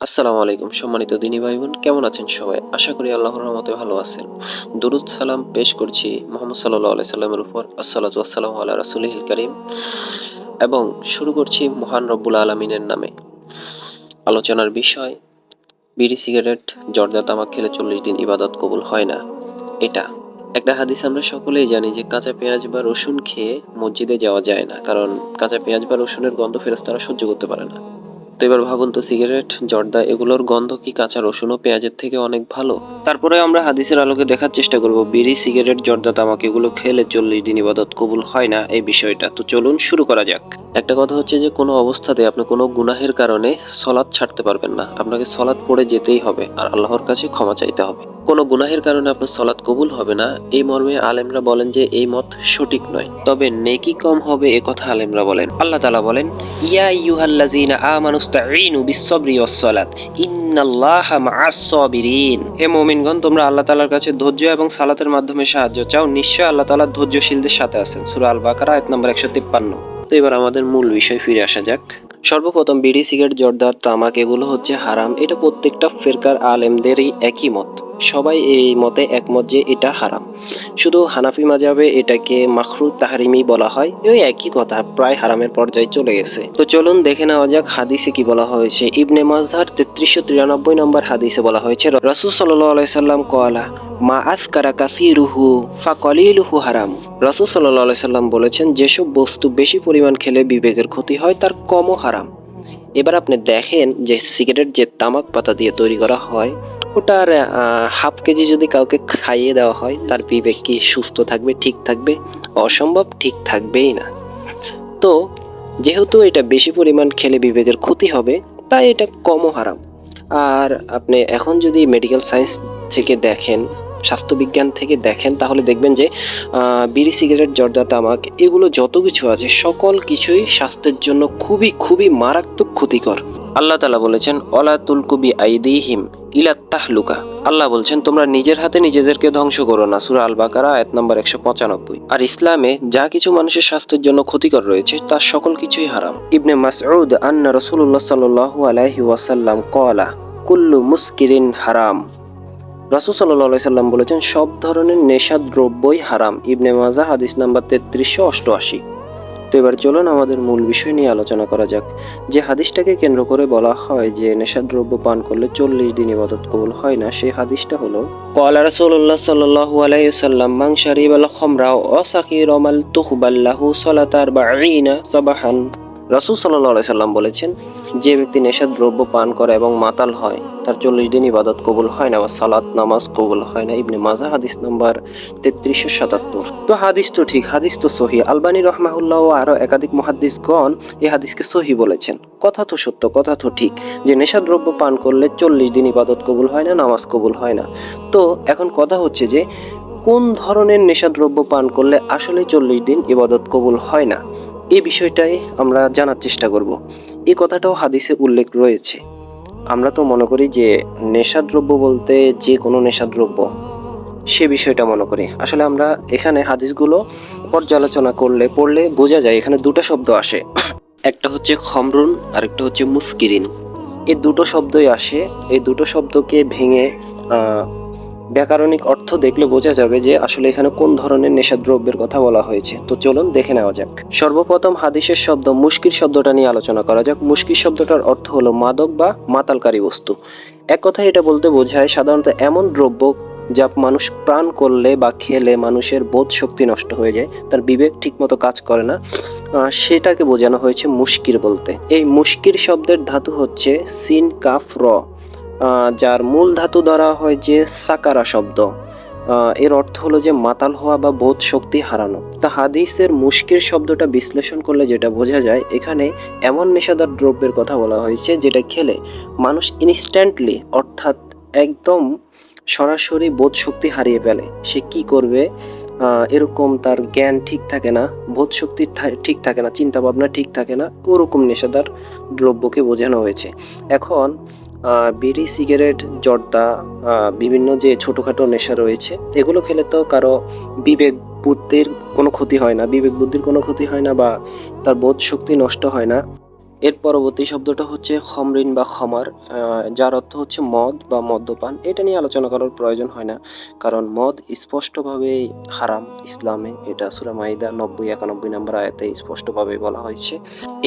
আসসালামু আলাইকুম সম্মানিত দিনী ভাই বোন কেমন আছেন সবাই? আশা করি আল্লাহর রহমতে ভালো আছেন। দুরুদ সালাম পেশ করছি মোহাম্মদ সাল্লাহ আলাই সাল্লামের উপর। আসসালাতু আসসালামু আল্লাহ রাসুলহিল করিম। এবং শুরু করছি মহান রব্বুল আলমিনের নামে। আলোচনার বিষয়, বিড়ি, সিগারেট, জর্দা, তামাক খেলে চল্লিশ দিন ইবাদত কবুল হয় না। এটা একটা হাদিস আমরা সকলেই জানি যে কাঁচা পেঁয়াজ বা রসুন খেয়ে মসজিদে যাওয়া যায় না। কারণ কাঁচা পেঁয়াজ বা রসুনের গন্ধ ফেরস্তারা সহ্য করতে পারে না। তো এবার ভাবুন তো, সিগারেট, জর্দা, এগুলোর গন্ধ কি কাঁচা রসুন ও পেঁয়াজের থেকে অনেক ভালো? তারপরে আমরা হাদিসের আলোকে দেখার চেষ্টা করব, বিড়ি, সিগারেট, জর্দা, তামাক, এগুলো খেলে চল্লিশ দিন ইবাদত কবুল হয় না, এই বিষয়টা। তো চলুন শুরু করা যাক। একটা কথা হচ্ছে যে, কোনো অবস্থাতে আপনি কোনো গুনাহের কারণে সলাৎ ছাড়তে পারবেন না। আপনাকে সলাৎ পড়ে যেতেই হবে, আর আল্লাহর কাছে ক্ষমা চাইতে হবে। কোনো গুনাহের কারণে আপনার সলাৎ কবুল হবে না, এই মর্মে আলেমরা বলেন যে, এই মত সঠিক নয়। তবে নেকি কম হবে এ কথা আলেমরা বলেন। আল্লাহ তালা বলেন, ইয়া ইউহাল্লাযীনা আমানুস্তাঈনু বিস-সাবরি ওয়াস-সালাত ইন্নাল্লাহা মা'আস সাবিরিন হে মুমিনগণ, তোমরা আল্লাহ তাআলার কাছে ধৈর্য এবং সালাতের মাধ্যমে সাহায্য চাও। নিশ্চয় আল্লাহ তাআলা ধৈর্যশীলদের সাথে আছেন। সূরা আল বাকারা আয়াত নম্বর 153 তো এবার আমাদের মূল বিষয় ফিরে আসা যাক। সর্বপ্রথম বিড়ি, সিগারেট, জর্দা, তামাক এগুলো হচ্ছে হারাম। এটা প্রত্যেকটা ফেরকার আলেমদেরই একই মত। সবাই এই মতে একমত যে এটা হারাম। শুধু হানাফি মাজাবে এটাকে মাখরু তাহারিমি বলা হয় ওই একই কথা প্রায় হারামের পর্যায়ে চলে গেছে। তো চলুন দেখে নেওয়া যাক হাদিসে কি বলা হয়েছে। ইবনে মাজহার তেত্রিশশো তিরানব্বই নম্বর হাদিসে বলা হয়েছে, রসুল সাল্লাহ সাল্লাম কলা মা আফকারা কাসিরুহু ফা কলিলুহু হারাম। রসুল সাল্লাহ সাল্লাম বলেছেন, যেসব বস্তু বেশি পরিমাণ খেলে বিবেকের ক্ষতি হয়, তার কমও হারাম। এবার আপনি দেখেন যে সিগারেট যে তামাক পাতা দিয়ে তৈরি করা হয়, ওটার হাফ কেজি যদি কাউকে খাইয়ে দেওয়া হয়, তার বিবেক কি সুস্থ থাকবে, ঠিক থাকবে? অসম্ভব ঠিক থাকবেই না। তো, যেহেতু এটা বেশি পরিমাণ খেলে বিবেকের ক্ষতি হবে, তাই এটা কমও হারাম। আর আপনি এখন যদি মেডিকেল সায়েন্স থেকে দেখেন স্বাস্থ্যবিজ্ঞান থেকে দেখেন, তাহলে দেখবেন যে বিড়ি, সিগারেট, জর্দা, তামাক, এগুলো যত কিছু আছে, সকল কিছুই স্বাস্থ্যের জন্য খুবই খুবই মারাত্মক ক্ষতিকর। আল্লাহ তালা বলেছেন অলা তুলকুবি আইদিহিম ইলা তাহলুকা। আল্লাহ বলছেন, তোমরা নিজের হাতে নিজেদেরকে ধ্বংস করো না। সুরা আল বাকারা আয়াত নম্বর একশো পঁচানব্বই। আর ইসলামে যা কিছু মানুষের স্বাস্থ্যের জন্য ক্ষতিকর রয়েছে, তার সকল কিছুই হারাম। ইবনে মাসউদ আন্না রসুল্লাহ সাল্লাহ আলাইহি ওয়াসাল্লাম কলা, কুল্লু মুস্কিরিন হারাম। রাসুল সাল্লাহ সাল্লাম বলেছেন, সব ধরনের নেশা দ্রব্যই হারাম। ইবনে মাজা হাদিস নাম্বার তেত্রিশশো অষ্টআশি। তো এবার চলুন আমাদের মূল বিষয় নিয়ে আলোচনা করা যাক। যে হাদিসটাকে কেন্দ্র করে বলা হয় যে নেশাদ্রব্য পান করলে চল্লিশ দিন ইবাদত কবুল হয় না, সেই হাদিসটা হলো, কলা রাসূলুল্লাহ সাল্লাল্লাহু আলাইহি ওয়াসাল্লাম, মান শারিবাল খামরা ওয়া সাকিরা মাল তুকবাল্লাহু সালাতার বাঈনা সাবাহান। রাসূল আলাইহি সাল্লাম বলেছেন, যে ব্যক্তি নেশাদ্রব্য পান করে এবং মাতাল হয়, তার চল্লিশ দিন ইবাদত কবুল হয় না বা সালাত, নামাজ কবুল হয় না। ইবনে মাজা, হাদিস নাম্বার তেত্রিশশো সাতাত্তর। তো হাদিস তো ঠিক, হাদিস তো সহি। আলবানী রহমাহুল্লাহ ও আরও একাধিক মহাদ্দিসগণ এই হাদিসকে সহি বলেছেন। কথা তো সত্য, কথা তো ঠিক, যে নেশাদ্রব্য পান করলে চল্লিশ দিন ইবাদত কবুল হয় না, নামাজ কবুল হয় না। তো এখন কথা হচ্ছে যে, কোন ধরনের নেশাদ্রব্য পান করলে আসলে চল্লিশ দিন ইবাদত কবুল হয় না? এই বিষয়টাই আমরা জানার চেষ্টা করব। এই কথাটাও হাদিসে উল্লেখ রয়েছে। আমরা তো মনে করি যে নেশাদ্রব্য বলতে যে কোনো নেশাদ্রব্য, সে বিষয়টা মনে করি। আসলে আমরা এখানে হাদিসগুলো পর্যালোচনা করলে, পড়লে বোঝা যায় এখানে দুটো শব্দ আসে। একটা হচ্ছে খমরুন আর একটা হচ্ছে মুস্কিরিন। এই দুটো শব্দই আসে। এই দুটো শব্দকে ভেঙে ব্যাকরণিক অর্থ দেখলে বোঝা যাবে যে আসলে এখানে কোন ধরনের নেশাদ্রব্যের কথা বলা হয়েছে। তো চলুন দেখে নেওয়া যাক। সর্বপ্রথম হাদিসের শব্দ মুশকির শব্দটা নিয়ে আলোচনা করা যাক। মুশকির শব্দটার অর্থ হলো মাদক বা মাতালকারী বস্তু। এক কথায় এটা বলতে বোঝায় সাধারণত এমন দ্রব্য যা মানুষ প্রাণ করলে বা খেলে মানুষের বোধ শক্তি নষ্ট হয়ে যায়, তার বিবেক ঠিকমতো কাজ করে না। সেটাকে বোঝানো হয়েছে মুশকির বলতে। এই মুশকির শব্দের ধাতু হচ্ছে সিন, কাফ, র। যার মূল ধাতু ধরা হয় যে সাকারা শব্দ। এর অর্থ হলো যে মাতাল হওয়া বা বোধ শক্তি হারানো। তা হাদিসের মুশকির শব্দটা বিশ্লেষণ করলে যেটা বোঝা যায়, এখানে এমন নেশাদার দ্রব্যের কথা বলা হয়েছে যেটা খেলে মানুষ ইনস্ট্যান্টলি অর্থাৎ একদম সরাসরি বোধ শক্তি হারিয়ে ফেলে। সে কি করবে? এরকম তার জ্ঞান ঠিক থাকে না, বোধ শক্তি ঠিক থাকে না, চিন্তা ভাবনা ঠিক থাকে না, ওরকম নেশাদার দ্রব্যকে বোঝানো হয়েছে। এখন বিড়ি, সিগারেট, জর্দা বিভিন্ন যে ছোটোখাটো নেশা রয়েছে, এগুলো খেলে তো কারও বিবেক বুদ্ধির কোনো ক্ষতি হয় না। বিবেক বুদ্ধির কোনো ক্ষতি হয় না বা তার বোধ শক্তি নষ্ট হয় না। এর পরবর্তী শব্দটা হচ্ছে খমরিন বা খমার যার অর্থ হচ্ছে মদ বা মদ্যপান। এটা নিয়ে আলোচনা করার প্রয়োজন হয় না, কারণ মদ স্পষ্টভাবে হারাম। ইসলামে এটা সুরা মাইদা নব্বই একানব্বই নম্বর আয়াতে স্পষ্টভাবে বলা হয়েছে।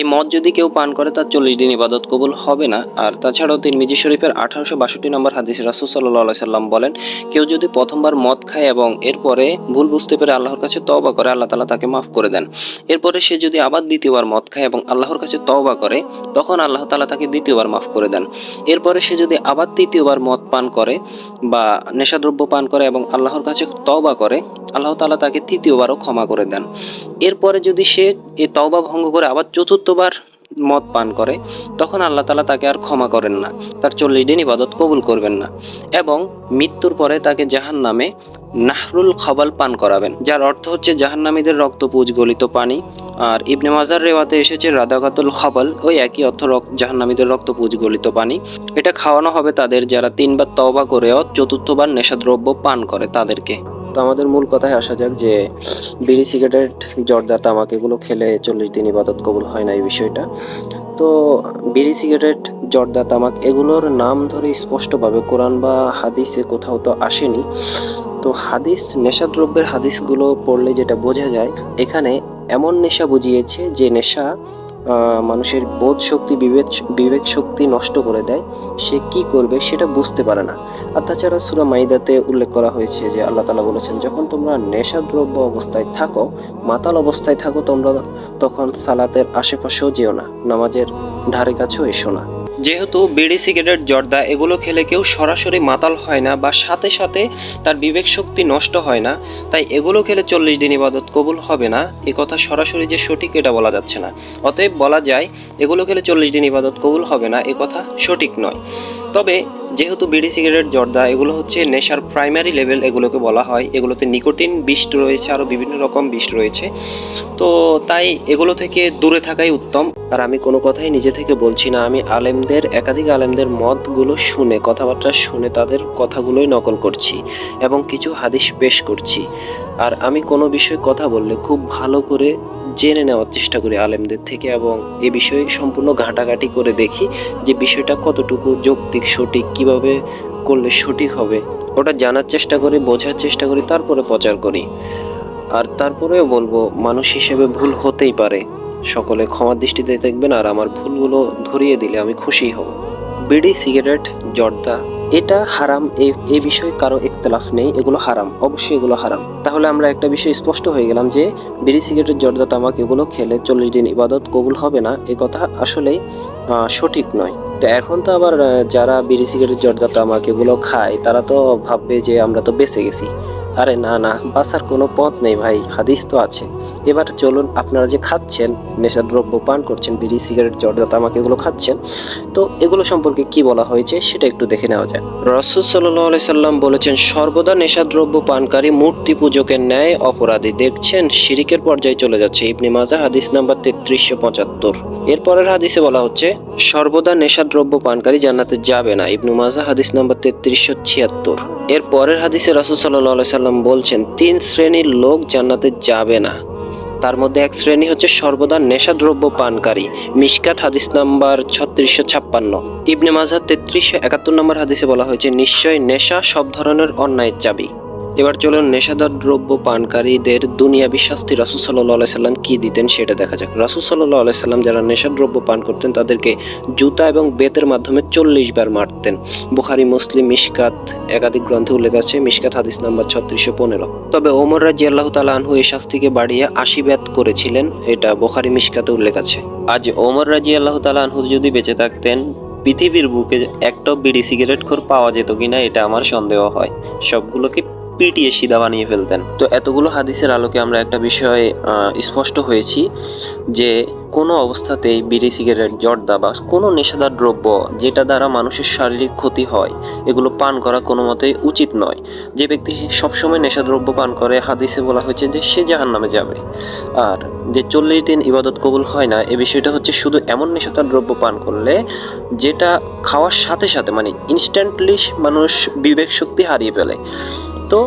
এই মদ যদি কেউ পান করে, তার চল্লিশ দিন ইবাদত কবুল হবে না। আর তাছাড়াও তিরমিজি শরীফের আঠারোশো বাষট্টি নম্বর হাদিস রাসুল সাল্লাহ সাল্লাম বলেন, কেউ যদি প্রথমবার মদ খায় এবং এরপরে ভুল বুঝতে পেরে আল্লাহর কাছে তওবা করে, আল্লাহ তালা তাকে মাফ করে দেন। এরপরে সে যদি আবার দ্বিতীয়বার মদ খায় এবং আল্লাহর কাছে তওবা করে, তখন আল্লাহ তালা তাকে দ্বিতীয়বার মাফ করে দেন। এরপরে সে যদি আবার তৃতীয়বার মদ পান করে বা নেশাদ্রব্য পান করে এবং আল্লাহর কাছে তওবা করে, আল্লাহ তালা তাকে তৃতীয়বারও ক্ষমা করে দেন। এরপরে যদি সে এই তওবা ভঙ্গ করে আবার চতুর্থবার মদ পান করে, তখন আল্লাহ তালা তাকে আর ক্ষমা করেন না। তার চল্লিশ দিন ইবাদত কবুল করবেন না। এবং মৃত্যুর পরে তাকে জাহান নামে নাহরুল খবাল পান করাবেন। যার অর্থ হচ্ছে জাহান্নামীদের রক্তপুজ গলিত পানি। আর ইবনে মাজার রেওয়াতে এসেছে রাদাকাতুল খবল, ওই একই অর্থ জাহান্নামীদের রক্তপুজ গলিত পানি। এটা খাওয়ানো হবে তাদের যারা তিনবার তওবা করেও চতুর্থবার নেশাদ্রব্য পান করে তাদেরকে। তো আমাদের মূল কথায় আসা যাক যে, বিড়ি, সিগারেট, জর্দা, তামাক, এগুলো খেলে চল্লিশ দিন ইবাদত কবুল হয় না এই বিষয়টা। তো বিড়ি, সিগারেট, জর্দা, তামাক, এগুলোর নাম ধরে স্পষ্টভাবে কোরআন বা হাদিসে কোথাও তো আসেনি। তো হাদিস, নেশাদ্রব্যের হাদিসগুলো পড়লে যেটা বোঝা যায়, এখানে এমন নেশা বুঝিয়েছে যে নেশা মানুষের বোধ শক্তি, বিবেচ বিবেক শক্তি নষ্ট করে দেয়, সে কি করবে সেটা বুঝতে পারে না। আর তাছাড়া সুরা মাইদাতে উল্লেখ করা হয়েছে যে আল্লাহ তালা বলেছেন, যখন তোমরা নেশাদ্রব্য অবস্থায় থাকো, মাতাল অবস্থায় থাকো তোমরা, তখন সালাতের আশেপাশেও যেও না, নামাজের ধারে কাছেও এসো না। যেহেতু বিড়ি, সিগারেট, জর্দা এগুলো খেলে কেউ সরাসরি মাতাল হয় না বা সাথে সাথে তার বিবেক শক্তি নষ্ট হয় না। তাই এগুলো খেলে চল্লিশ দিন ইবাদত কবুল হবে না। এ কথা সরাসরি যে সঠিক এটা বলা যাচ্ছে না। অতএব বলা যায়, এগুলো খেলে চল্লিশ দিন ইবাদত কবুল হবে না, এ কথা সঠিক নয়। তবে যেহেতু বিড়ি, সিগারেট, জর্দা, এগুলো হচ্ছে নেশার প্রাইমারি লেভেল এগুলোকে বলা হয়, এগুলোতে নিকোটিন বিষ রয়েছে আরও বিভিন্ন রকম বিষ রয়েছে। তো তাই এগুলো থেকে দূরে থাকাই উত্তম। আর আমি কোনো কথাই নিজে থেকে বলছি না, আমি আলেমদের, একাধিক আলেমদের মতগুলো শুনে, কথাবার্তা শুনে তাদের কথাগুলোই নকল করছি এবং কিছু হাদিস পেশ করছি। আর আমি কোনো বিষয়ে কথা বললে খুব ভালো করে জেনে নেওয়ার চেষ্টা করি আলেমদের থেকে এবং এ বিষয়ে সম্পূর্ণ ঘাটাঘাটি করে দেখি যে বিষয়টা কতটুকু যৌক্তিক সঠিক কীভাবে করলে সঠিক হবে, ওটা জানার চেষ্টা করি, বোঝার চেষ্টা করি, তারপরে প্রচার করি। আর তারপরেও বলব, মানুষ হিসেবে ভুল হতেই পারে। সকলে ক্ষমার দৃষ্টিতে দেখবেন আর আমার ভুলগুলো ধরিয়ে দিলে আমি খুশি হব। বিড়ি, সিগারেট, জর্দা এটা হারাম, এ বিষয়ে কারও একতলাফ নেই, এগুলো হারাম, অবশ্যই এগুলো হারাম। তাহলে আমরা একটা বিষয় স্পষ্ট হয়ে গেলাম যে, বিড়ি সিগারেট জর্দা, তামাক, এগুলো খেলে চল্লিশ দিন ইবাদত কবুল হবে না, এ কথা আসলেই সঠিক নয়। তো এখন তো আবার যারা বিড়ি সিগারেট জর্দা, তামাক এগুলো খায়, তারা তো ভাববে যে আমরা তো বেঁচে গেছি। আরে না না, বাঁচার কোনো পথ নেই ভাই, হাদিস তো আছে। এবার চলুন, আপনারা যে খাচ্ছেন, নেশাদ্রব্য পান করছেন, বিড়ি, সিগারেট, জর্দা, তামাক, এগুলো খাচ্ছেন, তো এগুলো সম্পর্কে কি বলা হয়েছে সেটা একটু দেখে নেওয়া যাক। রসুল সাল্লাহ সাল্লাম বলেছেন, সর্বদা নেশাদ্রব্য পানকারী মূর্তি পূজকের ন্যায়, অপরাধী। দেখছেন, শিরিকের পর্যায়ে চলে যাচ্ছে। ইবনে মাজা, হাদিস নাম্বার তেত্রিশশো পঁচাত্তর। এরপরের হাদিসে বলা হচ্ছে, সর্বদা নেশাদ্রব্য পানকারী জান্নাতে যাবে না। ইবনু মাজা, হাদিস নাম্বার তেত্রিশশো ছিয়াত্তর। এর পরের হাদিসে রাসুল সাল্লাহ সাল্লাম বলছেন, তিন শ্রেণির লোক জান্নাতে যাবে না। তার মধ্যে এক শ্রেণি হচ্ছে সর্বদা নেশাদ্রব্য পানকারী। মিশকাত হাদিস নাম্বার ছত্রিশশো ছাপ্পান্ন। ইবনে মাঝহার তেত্রিশশো একাত্তর নম্বর হাদিসে বলা হয়েছে নিশ্চয় নেশা সব ধরনের অন্যায়ের চাবি। এবার চলুন নেশাদার দ্রব্য পানকারীদের দুনিয়াবি শাস্তি রাসুল সাল্লাহ সাল্লাম কি দিতেন সেটা দেখা যাক। রাসুল সাল্লাহ সাল্লাম যারা নেশাদ্রব্য পান করতেন, তাদেরকে জুতা এবং বেতের মাধ্যমে চল্লিশ বার মারতেন। বুখারি, মুসলিম, মিশকাত একাধিক গ্রন্থে উল্লেখ আছে, মিশকাত হাদিস নাম্বার ছত্রিশশো পনেরো। তবে ওমর রাজি আল্লাহ তালা আনহু এই শাস্তিকে বাড়িয়ে আশি ব্যাত করেছিলেন, এটা বুখারি, মিশকাতে উল্লেখ আছে। আজ ওমর রাজি আল্লাহ তালা আনহু যদি বেঁচে থাকতেন, পৃথিবীর বুকে একটা বিড়ি সিগারেট খোর পাওয়া যেত কিনা, এটা আমার সন্দেহ হয়। সবগুলোকে পিটিয়ে সিধা বানিয়ে ফেলতেন। তো এতগুলো হাদিসের আলোকে আমরা একটা বিষয়ে স্পষ্ট হয়েছি যে কোনো অবস্থাতেই বিড়ি, সিগারেট জর্দা বা কোনো নেশাদার দ্রব্য যেটা দ্বারা মানুষের শারীরিক ক্ষতি হয়, এগুলো পান করা কোনো মতেই উচিত নয়। যে ব্যক্তি সবসময় নেশাদ্রব্য পান করে, হাদিসে বলা হয়েছে যে সে জাহান নামে যাবে। আর যে চল্লিশ দিন ইবাদত কবুল হয় না, এ বিষয়টা হচ্ছে শুধু এমন নেশাদার দ্রব্য পান করলে যেটা খাওয়ার সাথে সাথে মানে ইনস্ট্যান্টলি মানুষ বিবেক শক্তি হারিয়ে ফেলে। তো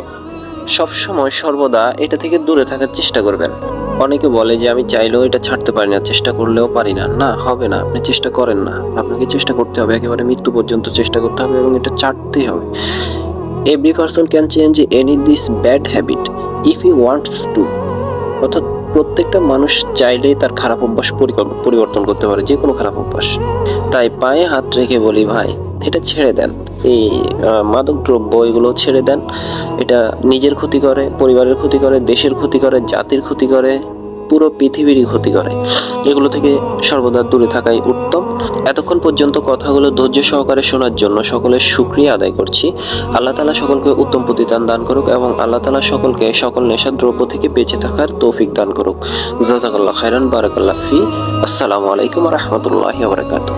সবসময় সর্বদা এটা থেকে দূরে থাকার চেষ্টা করবেন। অনেকে বলে যে আমি চাইলেও এটা ছাড়তে পারি না, চেষ্টা করলেও পারি না। না, হবে না, আপনি চেষ্টা করেন না। আপনাকে চেষ্টা করতে হবে, একেবারে মৃত্যু পর্যন্ত চেষ্টা করতে হবে এবং এটা ছাড়তেই হবে। Every person can change any this bad habit if you wants to অর্থাৎ প্রত্যেকটা মানুষ চাইলে তার খারাপ অভ্যাস পরিবর্তন করতে পারে, যে কোনো খারাপ অভ্যাস। তাই পায়ে হাত রেখে বলি, ভাই, এটা ছেড়ে দেন। এই মাদক দ্রব্য এগুলো ছেড়ে দেন। এটা নিজের ক্ষতি করে, পরিবারের ক্ষতি করে, দেশের ক্ষতি করে, জাতির ক্ষতি করে। পুরো পৃথিবীরই ক্ষতি করে। এগুলো থেকে সর্বদা দূরে থাকাই উত্তম। এতক্ষণ পর্যন্ত কথাগুলো ধৈর্য সহকারে শোনার জন্য সকলের সুক্রিয়া আদায় করছি। আল্লাহ তালা সকলকে উত্তম প্রতিদান দান করুক এবং আল্লাহ তালা সকলকে সকল নেশার দ্রব্য থেকে বেঁচে থাকার তৌফিক দান করুক। জাজাকাল্লাহ খাইরান বারাকাল্লাহ ফি। আসসালামু আলাইকুম রহমতুল্লাহ বারাকাতুহ।